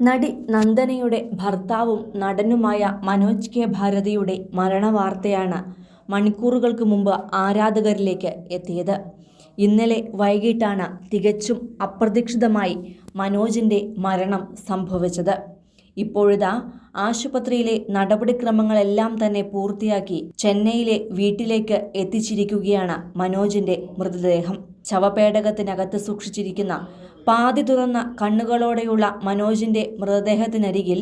നടി നന്ദനയുടെ ഭർത്താവും നടനുമായ മനോജ് കെ ഭാരതിയുടെ മരണവാർത്തയാണ് മണിക്കൂറുകൾക്ക് മുമ്പ് ആരാധകരിലേക്ക് എത്തിയത്. ഇന്നലെ വൈകിട്ടാണ് തികച്ചും അപ്രതീക്ഷിതമായി മനോജിന്റെ മരണം സംഭവിച്ചത്. ഇപ്പോഴിതാ ആശുപത്രിയിലെ നടപടിക്രമങ്ങളെല്ലാം തന്നെ പൂർത്തിയാക്കി ചെന്നൈയിലെ വീട്ടിലേക്ക് എത്തിച്ചിരിക്കുകയാണ് മനോജിന്റെ മൃതദേഹം. ശവപേടകത്തിനകത്ത് സൂക്ഷിച്ചിരിക്കുന്ന പാതി തുറന്ന കണ്ണുകളോടെയുള്ള മനോജിന്റെ മൃതദേഹത്തിനരികിൽ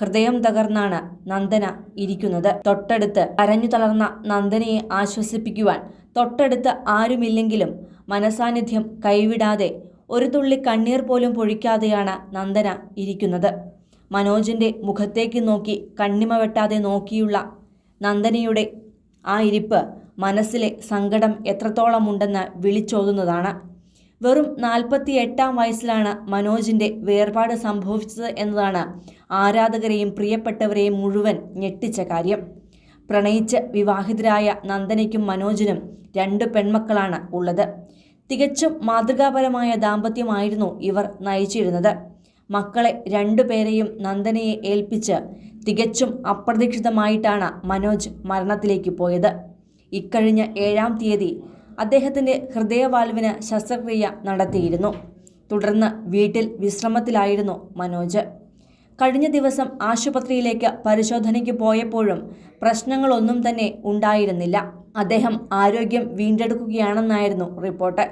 ഹൃദയം തകർന്നാണ് നന്ദന ഇരിക്കുന്നത്. തൊട്ടടുത്ത് അരഞ്ഞു തളർന്ന നന്ദനയെ ആശ്വസിപ്പിക്കുവാൻ തൊട്ടടുത്ത് ആരുമില്ലെങ്കിലും മനസാന്നിധ്യം കൈവിടാതെ ഒരു തുള്ളി കണ്ണീർ പോലും പൊഴിക്കാതെയാണ് നന്ദന ഇരിക്കുന്നത്. മനോജിന്റെ മുഖത്തേക്ക് നോക്കി കണ്ണിമ വെട്ടാതെ നോക്കിയുള്ള നന്ദനയുടെ ആ ഇരിപ്പ് മനസ്സിലെ സങ്കടം എത്രത്തോളമുണ്ടെന്ന് വിളിച്ചോതുന്നതാണ്. വെറും നാൽപ്പത്തി എട്ടാം വയസ്സിലാണ് മനോജിന്റെ വേർപാട് സംഭവിച്ചത് എന്നതാണ് ആരാധകരെയും പ്രിയപ്പെട്ടവരെയും മുഴുവൻ ഞെട്ടിച്ച കാര്യം. പ്രണയിച്ച് വിവാഹിതരായ നന്ദനയ്ക്കും മനോജിനും രണ്ട് പെൺമക്കളാണ് ഉള്ളത്. തികച്ചും മാതൃകാപരമായ ദാമ്പത്യമായിരുന്നു ഇവർ നയിച്ചിരുന്നത്. മക്കളെ രണ്ടുപേരെയും നന്ദനയെ ഏൽപ്പിച്ച് തികച്ചും അപ്രതീക്ഷിതമായിട്ടാണ് മനോജ് മരണത്തിലേക്ക് പോയത്. ഇക്കഴിഞ്ഞ ഏഴാം തീയതി അദ്ദേഹത്തിന്റെ ഹൃദയവാൽവിന് ശസ്ത്രക്രിയ നടത്തിയിരുന്നു. തുടർന്ന് വീട്ടിൽ വിശ്രമത്തിലായിരുന്നു മനോജ്. കഴിഞ്ഞ ദിവസം ആശുപത്രിയിലേക്ക് പരിശോധനയ്ക്ക് പോയപ്പോഴും പ്രശ്നങ്ങളൊന്നും തന്നെ ഉണ്ടായിരുന്നില്ല. അദ്ദേഹം ആരോഗ്യം വീണ്ടെടുക്കുകയാണെന്നായിരുന്നു റിപ്പോർട്ട്.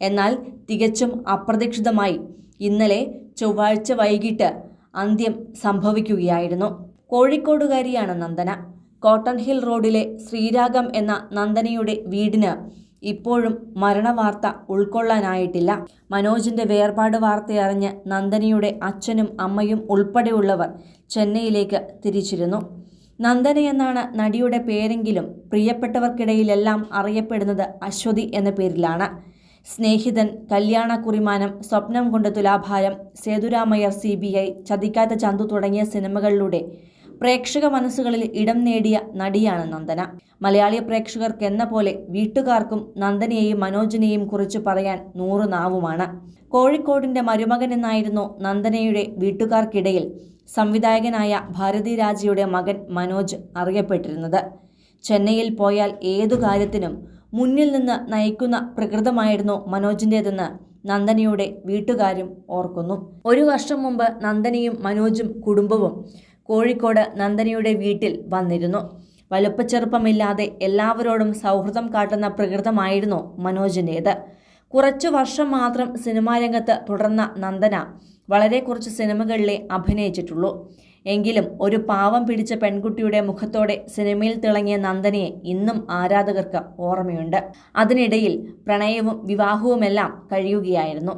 എന്നാൽ തികച്ചും അപ്രതീക്ഷിതമായി ഇന്നലെ ചൊവ്വാഴ്ച വൈകിട്ട് അന്ത്യം സംഭവിക്കുകയായിരുന്നു. കോഴിക്കോടുകാരിയാണ് നന്ദന. കോട്ടൺ ഹിൽ റോഡിലെ ശ്രീരാഗം എന്ന നന്ദനയുടെ വീടിന് ഇപ്പോഴും മരണവാർത്ത ഉൾക്കൊള്ളാനായിട്ടില്ല. മനോജിന്റെ വേർപാട് വാർത്തയറിഞ്ഞ് നന്ദനിയുടെ അച്ഛനും അമ്മയും ഉൾപ്പെടെയുള്ളവർ ചെന്നൈയിലേക്ക് തിരിച്ചിരുന്നു. നന്ദന എന്നാണ് നടിയുടെ പേരെങ്കിലും പ്രിയപ്പെട്ടവർക്കിടയിലെല്ലാം അറിയപ്പെടുന്നത് അശ്വതി എന്ന പേരിലാണ്. സ്നേഹിതൻ Kalyana Kurimanam Swapnam Kondu Thulabharam Sethuramaiyer C B I Chathikkatha Chanthu തുടങ്ങിയ സിനിമകളിലൂടെ പ്രേക്ഷക മനസ്സുകളിൽ ഇടം നേടിയ നടിയാണ് നന്ദന. മലയാളി പ്രേക്ഷകർക്ക് എന്ന പോലെ വീട്ടുകാർക്കും നന്ദനയെയും മനോജിനെയും കുറിച്ച് പറയാൻ നൂറു നാവുമാണ്. കോഴിക്കോടിന്റെ മരുമകൻ എന്നായിരുന്നു നന്ദനയുടെ വീട്ടുകാർക്കിടയിൽ സംവിധായകനായ ഭാരതി രാജയുടെ മകൻ മനോജ് അറിയപ്പെട്ടിരുന്നത്. ചെന്നൈയിൽ പോയാൽ ഏതു കാര്യത്തിനും മുന്നിൽ നിന്ന് നയിക്കുന്ന പ്രകൃതമായിരുന്നു മനോജിന്റേതെന്ന് നന്ദനയുടെ വീട്ടുകാരും ഓർക്കുന്നു. ഒരു വർഷം മുമ്പ് നന്ദനയും മനോജും കുടുംബവും കോഴിക്കോട് നന്ദനിയുടെ വീട്ടിൽ വന്നിരുന്നു. വലുപ്പച്ചെറുപ്പമില്ലാതെ എല്ലാവരോടും സൗഹൃദം കാട്ടുന്ന പ്രകൃതമായിരുന്നു മനോജിന്റേത്. കുറച്ചു വർഷം മാത്രം സിനിമാ രംഗത്ത് തുടർന്ന നന്ദന വളരെ കുറച്ച് സിനിമകളിലെ അഭിനയിച്ചിട്ടുള്ളൂ. എങ്കിലും ഒരു പാവം പിടിച്ച പെൺകുട്ടിയുടെ മുഖത്തോടെ സിനിമയിൽ തിളങ്ങിയ നന്ദനയെ ഇന്നും ആരാധകർക്ക് ഓർമ്മയുണ്ട്. അതിനിടയിൽ പ്രണയവും വിവാഹവുമെല്ലാം കഴിയുകയായിരുന്നു.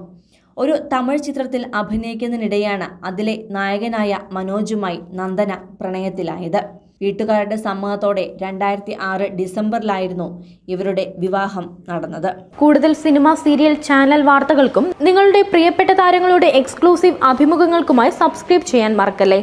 ഒരു തമിഴ് ചിത്രത്തിൽ അഭിനയിക്കുന്നതിനിടെയാണ് അതിലെ നായകനായ മനോജുമായി നന്ദന പ്രണയത്തിലായത്. വീട്ടുകാരുടെ സമ്മതത്തോടെ രണ്ടായിരത്തി ആറ് ഡിസംബറിലായിരുന്നു ഇവരുടെ വിവാഹം നടന്നത്. കൂടുതൽ സിനിമ സീരിയൽ ചാനൽ വാർത്തകൾക്കും നിങ്ങളുടെ പ്രിയപ്പെട്ട താരങ്ങളുടെ എക്സ്ക്ലൂസീവ് അഭിമുഖങ്ങൾക്കുമായി സബ്സ്ക്രൈബ് ചെയ്യാൻ മറക്കല്ലേ?